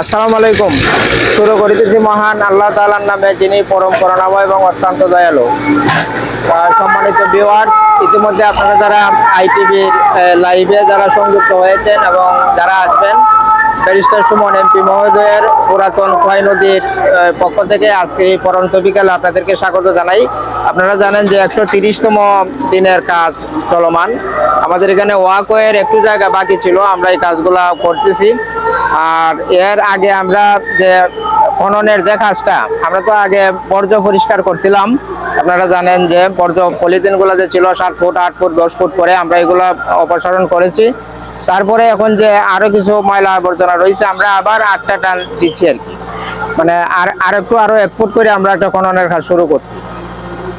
আসসালামু আলাইকুম। শুরু করিতেছি মহান আল্লাহ তালার নামে, যিনি পরম করুণাময় এবং অত্যন্ত দয়ালু। সম্মানিত ভিউয়ার্স ইতিমধ্যে আপনারা যারা আইটিভির লাইভে যারা সংযুক্ত হয়েছেন এবং যারা আসবেন ব্যারিস্টার সুমন এমপি মহোদয়ের পুরাতন খোয়াই নদীর পক্ষ থেকে আজকে এই পরন্ত বিকালে আপনাদেরকে স্বাগত জানাই। আপনারা জানেন যে একশো তিরিশতম দিনের কাজ চলমান। আমাদের এখানে ওয়াকওয়ের একটু জায়গা বাকি ছিল, আমরা এই কাজগুলা করতেছি। আর এর আগে আমরা যে খননের যে কাজটা, আমরা তো আগে বর্জ্য পরিষ্কার করছিলাম। আপনারা জানেন যে বর্জ্য পলিথিনগুলো যে ছিল, সাত ফুট, আট ফুট, দশ ফুট করে আমরা এগুলো অপসারণ করেছি। তারপরে এখন যে আরও কিছু ময়লা আবর্জনা রয়েছে, আমরা আবার আটটা টান দিচ্ছি আর কি। মানে আর আর একটু আরও এক ফুট করে আমরা একটা খননের কাজ শুরু করছি।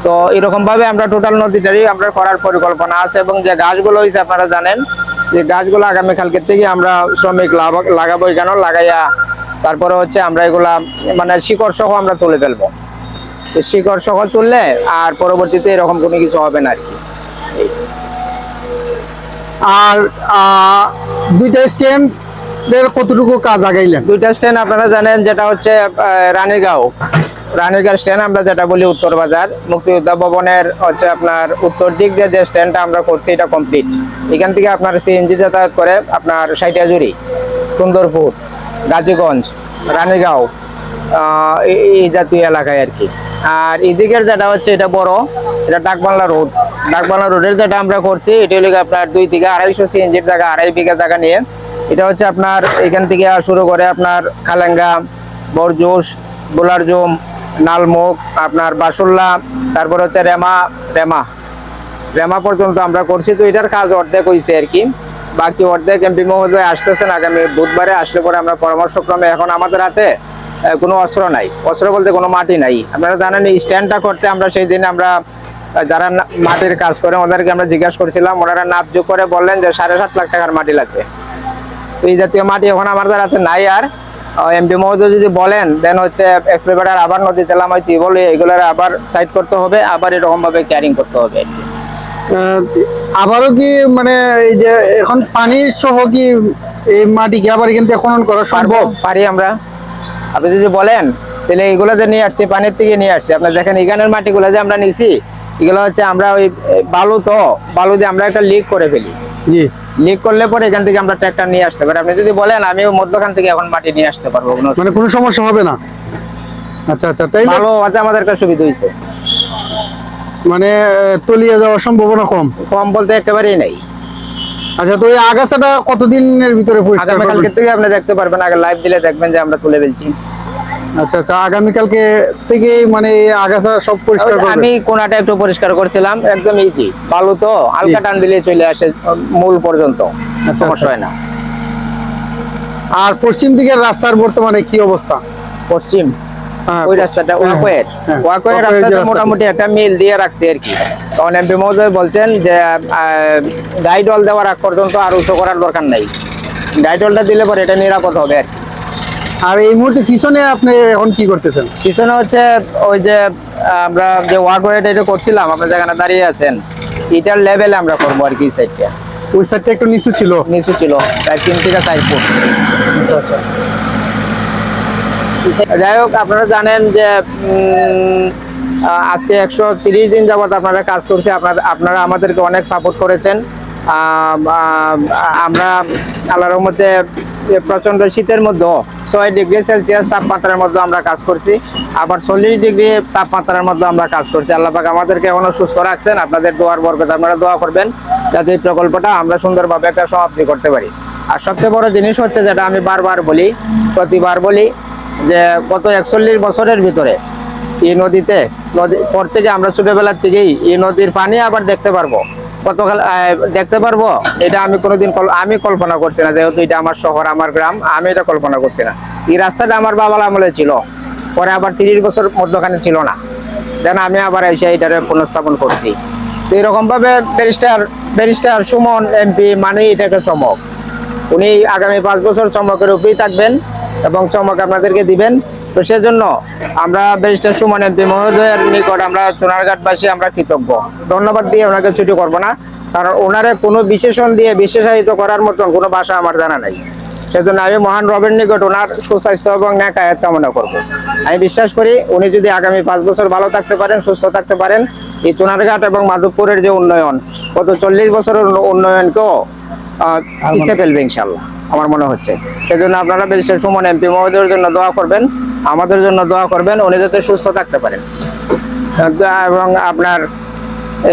তো এরকম ভাবে আমরা টোটাল নদীটারই আমরা করার পরিকল্পনা আছে এবং যে গাছগুলো হয়েছে, আপনারা জানেন যে গাছগুলো আগামী কালকের থেকে আমরা শ্রমিক লাগাবো কেন লাগাইয়া তারপরে হচ্ছে আমরা এগুলা মানে শিকড় সহ আমরা তুলে ফেলব। তো শিকড় সহ তুললে আর পরবর্তীতে এরকম কোনো কিছু হবে না আর কি। আর দুইটা স্ট্যান্ডের কতটুকু কাজ আগাইলেন? দুইটা স্ট্যান্ড আপনারা জানেন, যেটা হচ্ছে রানীগাঁও রানীগাঁও স্ট্যান্ড আমরা যেটা বলি উত্তর বাজার, মুক্তিযোদ্ধা ভবনের হচ্ছে আপনার উত্তর দিক দিয়ে যে স্ট্যান্ডটা আমরা করছি, এটা কমপ্লিট এখান থেকে আপনার সিএনজি যাতায়াত করে আপনার সাইটাজুরি সুন্দরপুর, গাজীগঞ্জ রানীগাঁও এই জাতীয় এলাকায় আর কি। আর এদিকের যেটা হচ্ছে, এটা বড়। এটা ডাকবাংলা রোড। ডাকবাংলা রোডের যেটা আমরা করছি, এটা হলো আপনার দুই থেকে আড়াইশো সিএনজির জায়গা, আড়াই বিঘা জায়গা নিয়ে। এটা হচ্ছে আপনার এখান থেকে শুরু করে আপনার খালেঙ্গা বরজোস বোলারজুম নালমুখ আপনার বাসুল্লা, তারপর হচ্ছে রেমা রেমা। রেমা পর্যন্ত আমরা করছি, তো এটার কাজ অর্ধেক হয়েছে আর কি। বাকি অর্ধেক এমপি মহোদয় আসতেছেন আগামী বুধবারে, আসলে পরে আমরা পরামর্শক্রমে। এখন আমাদের হাতে কোনো অস্ত্র নাই। অস্ত্র বলতে কোনো মাটি নাই। আপনারা জানেন স্ট্যান্ডটা করতে আমরা সেই দিন আমরা যারা মাটির কাজ করে ওদেরকে আমরা জিজ্ঞাসা করছিলাম ওনারা নাপ যোগ করে বললেন যে সাড়ে সাত লাখ টাকার মাটি লাগবে। তো এই জাতীয় মাটি এখন আমাদের হাতে নাই আর। এমপি মহোদয় যদি বলেন দেন হচ্ছে এক্সপ্লেটার আবার নদীতে নামাইতে বলে এগুলোর আবার সাইড করতে হবে আবার এরকম ভাবে ক্যারিং করতে হবে। আবারও কি মানে এই যে এখন পানি সহ কি এই মাটি কি আবার এখান থেকে খনন করা সম্ভব? পারি আমরা। আপনি যদি বলেন তাহলে এগুলো যে নিয়ে আসছি পানির থেকে নিয়ে আসছি আপনার দেখেন এখানের মাটিগুলো যে আমরা নিছি এগুলো হচ্ছে আমরা ওই বালু তো বালু দিয়ে আমরা একটা লিক করে ফেলি। জি। লিক করলে পরে এখান থেকে আমরা ট্র্যাক্টর নিয়ে আসতে পারি। আপনি যদি বলেন আমি ওই মধ্যখান থেকে এখন মাটি নিয়ে আসতে পারব মানে কোনো সমস্যা হবে না? আচ্ছা আচ্ছা তাই ভালো আছে আমাদের কাছে সুবিধা হয়েছে মানে তলিয়ে যাওয়ার সম্ভাবনা কম? কম বলতে একেবারেই নেই। আচ্ছা তো এই আগাছাটা কতদিনের ভিতরে পরিষ্কার আগামীকালকে থেকে আপনি দেখতে পারবেন আগে লাইভ দিলে দেখবেন যে আমরা তুলে ফেলছি। আচ্ছা আচ্ছা আগামীকালকে থেকে মানে আগাছা সব পরিষ্কার করবেন আমি কোনাটা একটু পরিষ্কার করছিলাম। একদম ইজি বালু তো হালকা টান দিলে চলে আসে মূল পর্যন্ত। আচ্ছা, সমস্যা হয় না। আর পশ্চিম দিকের রাস্তার বর্তমানে কি অবস্থা? পশ্চিম। ওই রাস্তাটা হ্যাঁ, ওয়াকওয়ের। হ্যাঁ, ওয়াকওয়ের রাস্তাটা। মোটামুটি একটা মিল দিয়ে রাখছে আর কি। তখন এমপি মহোদয় বলছেন যে গাইড অল দেওয়ার আগ পর্যন্ত আর উঁচু করার দরকার নাই। গাইড অলটা দিলে পরে এটা নিরাপদ হবে আর কি। আর এই মুহূর্তে পিছনে আপনি এখন কি করতেছেন? পিছনে হচ্ছে ওই যে আমরা যে ওয়াকওয়েট এটা করছিলাম আপনার যেখানে দাঁড়িয়ে আছেন এটার লেভেলে আমরা করব আর কি সাইডটা ওই সাইডটা একটু নিচু ছিল। নিচু ছিল তিন থেকে চার ফুট। আচ্ছা আচ্ছা। যাই হোক আপনারা জানেন যে আজকে একশো তিরিশ দিন যাবত আপনারা কাজ করছে আপনারা আপনারা আমাদেরকে অনেক সাপোর্ট করেছেন। আম, আম, আমরা আল্লাহর রহমতে প্রচণ্ড শীতের মধ্যে ছয় ডিগ্রি সেলসিয়াস তাপমাত্রার মধ্যে আমরা কাজ করছি আবার চল্লিশ ডিগ্রি তাপমাত্রার মধ্যে আমরা কাজ করছি। আল্লাহ পাক আমাদেরকে এখনও সুস্থ রাখছেন আপনাদের দোয়ার বরকত আপনারা দোয়া করবেন যাতে এই প্রকল্পটা আমরা সুন্দরভাবে একটা সমাপ্তি করতে পারি। আর সবচেয়ে বড় জিনিস হচ্ছে যেটা আমি বারবার বলি প্রতিবার বলি যে গত একচল্লিশ বছরের ভিতরে এই নদীতে নদী পর থেকে আমরা ছোটবেলার থেকেই এই নদীর পানি আবার দেখতে পারব। গতকাল আহ, দেখতে পারব এটা আমি কোনোদিন আমি কল্পনা করছি না যেহেতু এটা আমার শহর আমার গ্রাম আমি এটা কল্পনা করছি না। এই রাস্তাটা আমার বাবার আমলে ছিল পরে আবার তিরিশ বছর মধ্যখানে ছিল না। দেন আমি আবার এসে এটারে পুনঃস্থাপন করছি। তো এরকম ভাবে ব্যারিস্টার ব্যারিস্টার সুমন এমপি মানে এটা একটা চমক। উনি আগামী পাঁচ বছর চমকের উপরেই থাকবেন। এবং চমক আপনাদেরকে দিবেন। তো সেজন্য আমরা ব্যারিস্টার সুমন এমপি মহোদয়ের নিকট আমরা চুনারঘাটবাসী আমরা কৃতজ্ঞ। ধন্যবাদ দিয়ে ওনাকে ছুটি করব না। কারণ ওনারে কোনো বিশেষণ দিয়ে বিশেষায়িত করার মতন কোনো ভাষা আমার জানা নাই। সেজন্য আমি মহান রবের নিকট ওনার সুস্বাস্থ্য এবং ন্যাকায়াত কামনা করব। আমি বিশ্বাস করি উনি যদি আগামী পাঁচ বছর ভালো থাকতে পারেন, সুস্থ থাকতে পারেন, এই চুনারঘাট এবং মাধবপুরের যে উন্নয়ন, গত চল্লিশ বছরের উন্ন- উন্নয়নকেও পিছিয়ে ফেলবে ইনশাল্লাহ আমার মনে হচ্ছে। সেজন্য আপনারা বেশির সুমন এমপি মহোদয়ের জন্য দোয়া করবেন, আমাদের জন্য দোয়া করবেন, উনি যাতে সুস্থ থাকতে পারেন। এবং আপনার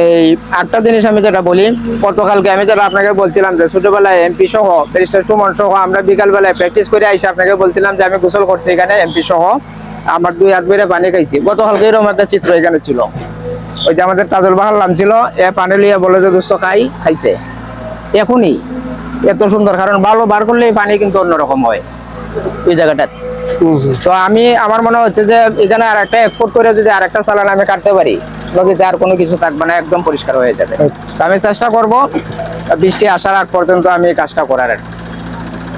এই আটটা জিনিস আমি যেটা বলি, গতকালকে আমি যেটা আপনাকে বলছিলাম যে ছোটবেলায় এমপি সহ, ব্যারিস্টার সুমন সহ আমরা বিকালবেলায় প্র্যাকটিস করে আইসি আপনাকে বলছিলাম যে আমি গোসল করছি এখানে এমপি সহ। আমার দুই হাত বেড়ে পানি খাইছি। গতকালকে এরকম একটা চিত্র এখানে ছিল। ওই যে আমাদের তাজুল বাহার নাম ছিল, এ পানি লিয়ে বলে যে দুস্থ খাই, খাইছে। এখনই এত সুন্দর কারণ ভালো বার করলে পানি কিন্তু অন্যরকম হয় এই জায়গাটা তো আমি আমার মনে হচ্ছে যে এখানে আর একটা এক করে যদি আর একটা চালান আমি কাটতে পারি নদীতে আর কোনো কিছু থাকবে না একদম পরিষ্কার হয়ে যাবে। তো আমি চেষ্টা করব বৃষ্টি আসার আগ পর্যন্ত আমি এই কাজটা করার।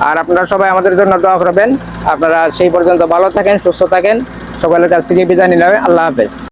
আর আর আপনারা সবাই আমাদের জন্য দোয়া করবেন আপনারা সেই পর্যন্ত ভালো থাকেন সুস্থ থাকেন সকলের কাছ থেকে বিদায় নিলাম। আল্লাহ হাফেজ।